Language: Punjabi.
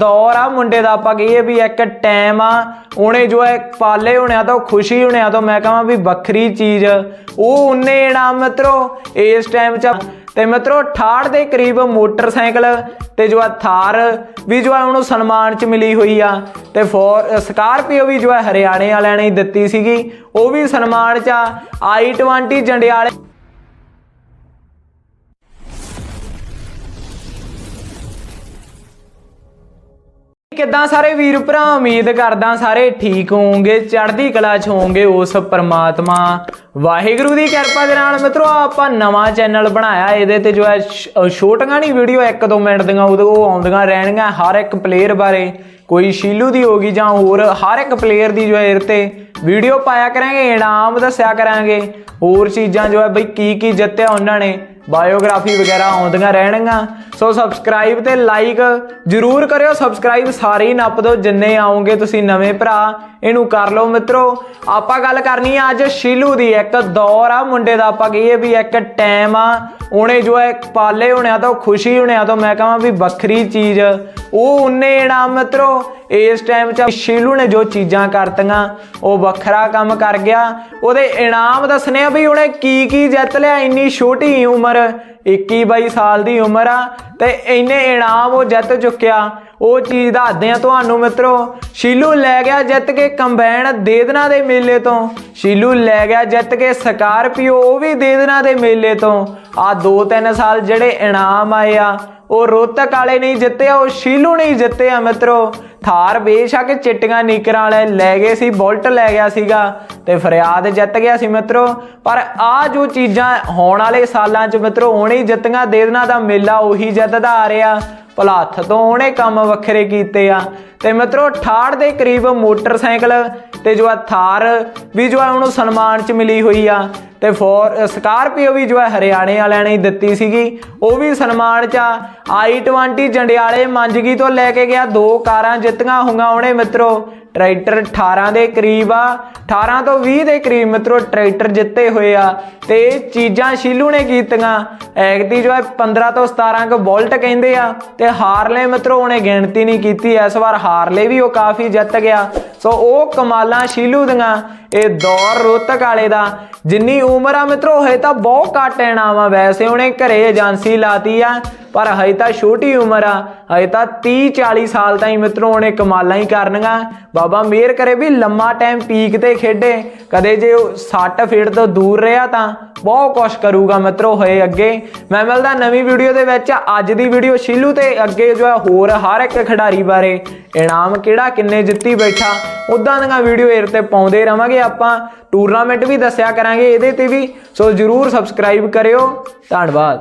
ਦੌਰ ਆ, ਮੁੰਡੇ ਦਾ ਆਪਾਂ ਕਹੀਏ ਵੀ ਇੱਕ ਟਾਈਮ ਆ, ਉਹਨੇ ਜੋ ਹੈ ਪਾਲੇ ਹੋਣਿਆ ਤਾਂ ਖੁਸ਼ੀ ਹੋਣਿਆ ਤਾਂ ਮੈਂ ਕਹਾਂ ਵੀ ਵੱਖਰੀ ਚੀਜ਼, ਉਹ ਉਹਨੇ ਇਨਾਮ ਮਿੱਤਰੋ, ਇਸ ਟਾਈਮ 'ਚ ਤੇ ਮਿੱਤਰੋ 68 ਦੇ ਕਰੀਬ ਮੋਟਰਸਾਈਕਲ ਤੇ ਜੋ ਆ ਥਾਰ ਵੀ ਜੋ ਹੈ ਉਹਨੂੰ ਸਨਮਾਨ 'ਚ ਮਿਲੀ ਹੋਈ ਆ। ਤੇ ਫੋਰ, ਸਕਾਰਪੀਓ ਵੀ ਜੋ ਹੈ ਹਰਿਆਣੇ ਵਾਲਿਆਂ ਨੇ ਦਿੱਤੀ ਸੀਗੀ, ਉਹ ਵੀ ਸਨਮਾਨ 'ਚ ਆ। I20 ਜੰਡਿਆਲੇ ਕਿੱਦਾਂ ਸਾਰੇ ਵੀਰ ਭਰਾ? ਉਮੀਦ ਕਰਦਾ ਸਾਰੇ ਠੀਕ ਹੋਵੋਗੇ, ਚੜ੍ਹਦੀ ਕਲਾ ਚ ਹੋਵੋਗੇ ਉਸ ਪਰਮਾਤਮਾ। ਵਾਹਿਗੁਰੂ ਦੀ ਕਿਰਪਾ ਦੇ ਨਾਲ ਮਿੱਤਰੋ, ਆਪਾਂ ਨਵਾਂ ਚੈਨਲ ਬਣਾਇਆ। ਇਹਦੇ ਤੇ ਜੋ ਹੈ ਛੋਟੀਆਂ ਨਹੀਂ ਵੀਡੀਓ 1-2 ਮਿੰਟ ਦੀਆਂ ਉਦੋਂ ਉਹ ਆਉਂਦੀਆਂ ਰਹਿਣਗੀਆਂ ਹਰ ਇੱਕ ਪਲੇਅਰ ਬਾਰੇ। ਕੋਈ ਸ਼ੀਲੂ ਦੀ ਹੋਗੀ ਜਾਂ ਹੋਰ, ਹਰ ਇੱਕ ਪਲੇਅਰ ਦੀ ਜੋ ਹੈ ਇਹਦੇ ਤੇ ਵੀਡੀਓ ਪਾਇਆ ਕਰਾਂਗੇ, ਇਨਾਮ ਦੱਸਿਆ ਕਰਾਂਗੇ। ਹੋਰ ਚੀਜ਼ਾਂ ਜੋ ਹੈ ਬਈ ਕੀ ਕੀ ਜਿੱਤਿਆ ਉਹਨਾਂ ਨੇ। ਬਾਇਓਗ੍ਰਾਫੀ ਵਗੈਰਾ ਆਉਂਦੀਆਂ ਰਹਿਣਗੀਆਂ। ਸੋ ਸਬਸਕ੍ਰਾਈਬ ਤੇ ਲਾਈਕ ਜਰੂਰ ਕਰਿਓ। ਸਬਸਕ੍ਰਾਈਬ ਸਾਰੇ ਹੀ ਨੱਪ ਦਿਓ। ਜਿੰਨੇ ਆਉਂਗੇ ਤੁਸੀਂ ਨਵੇਂ ਭਰਾ, ਇਹਨੂੰ ਕਰ ਲਓ ਮਿੱਤਰੋ। ਆਪਾਂ ਗੱਲ ਕਰਨੀ ਆ ਅੱਜ ਸ਼ੀਲੂ ਦੀ। ਇੱਕ ਦੌਰ ਆ ਮੁੰਡੇ ਦਾ, ਆਪਾਂ ਕਹੀਏ ਵੀ ਇੱਕ ਟਾਈਮ ਆ। ਉਹਨੇ ਜੋ ਹੈ ਪਾਲੇ ਹੋਣਿਆ ਤਾਂ, ਖੁਸ਼ੀ ਹੋਣਿਆ ਤਾਂ, ਮੈਂ ਕਹਾਂ ਵੀ ਵੱਖਰੀ ਚੀਜ਼। ਉਹ ਉਹਨੇ ਇਨਾਮ ਮਿੱਤਰੋ। ਇਸ ਟਾਈਮ 'ਚ ਸ਼ੀਲੂ ਨੇ ਜੋ ਚੀਜ਼ਾਂ ਕਰਤੀਆਂ, ਉਹ ਵੱਖਰਾ ਕੰਮ ਕਰ ਗਿਆ। ਉਹਦੇ ਇਨਾਮ ਦੱਸਨੇ ਆ ਵੀ ਉਹਨੇ ਕੀ ਕੀ ਜਿੱਤ ਲਿਆ, ਇੰਨੀ ਛੋਟੀ ਉਮਰ 21 22 ਸਾਲ ਦੀ ਉਮਰ ਆ, ਤੇ ਇੰਨੇ ਇਨਾਮ ਉਹ ਜਿੱਤ ਚੁੱਕਿਆ। ਉਹ ਚੀਜ਼ ਦੱਸਦੇ ਆ ਤੁਹਾਨੂੰ ਮਿੱਤਰੋ, ਸ਼ੀਲੂ ਲੈ ਗਿਆ ਜਿੱਤ ਕੇ ਕੰਬਾਈਨ ਦੇਦਨਾ ਦੇ ਮੇਲੇ ਤੋਂ। ਸ਼ੀਲੂ ਲੈ ਗਿਆ ਜਿੱਤ ਕੇ ਸਕਾਰਪੀਓ, ਉਹ ਵੀ ਦੇਦਨਾ ਦੇ ਮੇਲੇ ਤੋਂ। ਆ 2-3 ਸਾਲ ਜਿਹੜੇ ਇਨਾਮ ਆਏ ਆ, ਉਹ ਰੋਤਕ ਵਾਲੇ ਨਹੀਂ ਜਿੱਤੇ, ਉਹ ਸ਼ੀਲੂ ਨਹੀਂ ਜਿੱਤੇ ਆ ਮਿੱਤਰੋ। ਥਾਰ ਬੇਸ਼ੱਕ ਚਿੱਟੀਆਂ ਨੀਕਰਾਂ ਵਾਲੇ ਲੈ ਗਏ ਸੀ, ਬੁਲਟ ਲੈ ਗਿਆ ਸੀਗਾ ਤੇ ਫਰਿਆਦ ਜਿੱਤ ਗਿਆ ਸੀ ਮਿੱਤਰੋ। ਪਰ ਆ ਜੋ ਚੀਜ਼ਾਂ ਹੋਣ ਵਾਲੇ ਸਾਲਾਂ 'ਚ ਮਿੱਤਰੋ ਹੁਣੇ ਹੀ ਜਿੱਤੀਆਂ, ਦੇ ਦੇਣਾ ਦਾ ਮੇਲਾ ਉਹੀ ਜਿੱਤਦਾ ਆ ਰਿਹਾ। ਭਲਾ ਤੋਂ ਉਹਨੇ ਕੰਮ ਵੱਖਰੇ ਕੀਤੇ ਆ। ਤੇ ਮਿੱਤਰੋ 68 ਦੇ ਕਰੀਬ ਮੋਟਰਸਾਈਕਲ ਤੇ ਜੋ ਆ ਥਾਰ, ਵੀ ਜੋ ਆ ਉਹਨੂੰ ਸਨਮਾਨ 'ਚ ਮਿਲੀ ਹੋਈ ਆ। ਤੇ ਫੋਰ ਸਕਾਰਪੀਓ ਵੀ ਜੋ ਹੈ ਹਰਿਆਣੇ ਵਾਲਿਆਂ ਨੇ ਦਿੱਤੀ ਸੀਗੀ। ਉਹ ਵੀ ਸਨਮਾਨ 'ਚ ਆਈ i20 ਜੰਡਿਆਲੇ ਮੰਜਗੀ ਤੋਂ ਲੈ ਕੇ ਗਿਆ। ਦੋ ਕਾਰਾਂ ਜਿੱਤੀਆਂ ਹੋਈਆਂ ਉਹਨੇ ਮਿੱਤਰੋ। ਟਰੈਕਟਰ 18 ਦੇ ਕਰੀਬ ਆ 18 ਤੋਂ 20 ਦੇ ਕਰੀਬ ਮਿੱਤਰੋ ਟਰੈਕਟਰ ਜਿੱਤੇ ਹੋਏ ਆ। ਤੇ ਇਹ ਚੀਜ਼ਾਂ ਸ਼ੀਲੂ ਨੇ ਕੀਤੀਆਂ। ਐਗਦੀ ਜੋ ਹੈ 15 ਤੋਂ 17 ਕ ਬੁਲਟ ਕਹਿੰਦੇ ਆ। ਤੇ ਹਾਰਲੇ ਮਿੱਤਰੋ ਉਹਨੇ ਗਿਣਤੀ ਨਹੀਂ ਕੀਤੀ। ਇਸ ਵਾਰ ਹਾਰਲੇ ਵੀ ਉਹ ਕਾਫੀ ਜਿੱਤ ਗਿਆ। ਸੋ ਉਹ ਕਮਾਲਾਂ ਸ਼ੀਲੂ ਦੀਆਂ, ਇਹ ਦੌਰ ਰੋਤਕ ਵਾਲੇ ਦਾ। ਜਿੰਨੀ ਉਮਰ ਆ ਮਿੱਤਰੋ ਹੈ ਤਾਂ ਬਹੁਤ ਘੱਟ ਇਨਾਮ ਵਾ ਵੈਸੇ ਉਹਨੇ ਘਰੇ ਏਜੰਸੀ ਲਾਤੀ ਆ। ਪਰ ਹਜੇ ਤਾਂ ਛੋਟੀ ਉਮਰ ਆ, ਹਜੇ ਤਾਂ 30 40 ਸਾਲ ਤਾਈਂ ਮਿੱਤਰੋ ਉਹਨੇ ਕਮਾਲਾਂ ਹੀ ਕਰਨੀਆਂ। ਬਾਬਾ ਮਿਹਰ ਕਰੇ ਵੀ ਲੰਮਾ ਟਾਈਮ ਪੀਕ ਤੇ ਖੇਡੇ, ਕਦੇ ਜੇ ਉਹ ਸੱਟ ਫੀਟ ਤੋਂ ਦੂਰ ਰਿਹਾ ਤਾਂ ਬਹੁਤ ਕੁਛ ਕਰੂਗਾ ਮਿੱਤਰੋ ਹੋਏ ਅੱਗੇ। ਮੈਂ ਮਿਲਦਾ ਨਵੀਂ ਵੀਡੀਓ ਦੇ ਵਿੱਚ, ਅੱਜ ਦੀ ਵੀਡੀਓ ਸ਼ੀਲੂ ਤੇ ਅੱਗੇ ਜੋ ਹੈ ਹੋਰ ਹਰ ਇੱਕ ਖਿਡਾਰੀ ਬਾਰੇ। ਇਨਾਮ ਕਿਹੜਾ, ਕਿੰਨੇ ਜਿੱਤੀ ਬੈਠਾ ਉਦਾਂ ਦੀਆਂ ਵੀਡੀਓ ਏਰ ਤੇ ਪਾਉਂਦੇ ਰਵਾਂਗੇ ਆਪਾਂ। ਟੂਰਨਾਮੈਂਟ ਵੀ ਦੱਸਿਆ ਕਰਾਂਗੇ ਇਹਦੇ ਤੇ ਵੀ। ਸੋ ਜਰੂਰ ਸਬਸਕ੍ਰਾਈਬ ਕਰਿਓ। ਧੰਨਵਾਦ।